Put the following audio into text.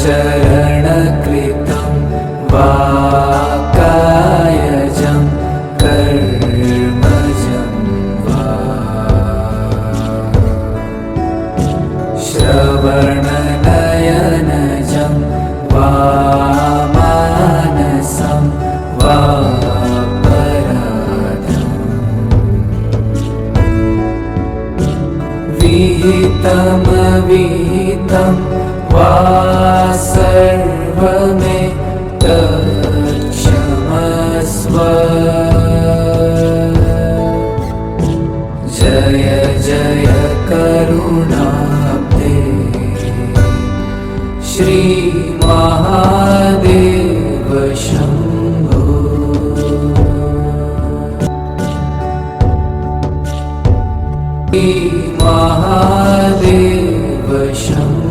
चरणकृतं वा कायजं कर्मजं वा। श्रवणनयनजं वा मानसं वा पराधम् सर्वमे तत्क्षमस्व जय जय करुणाब्धे श्रीमहादेव शम्भो। महादेव शम्भो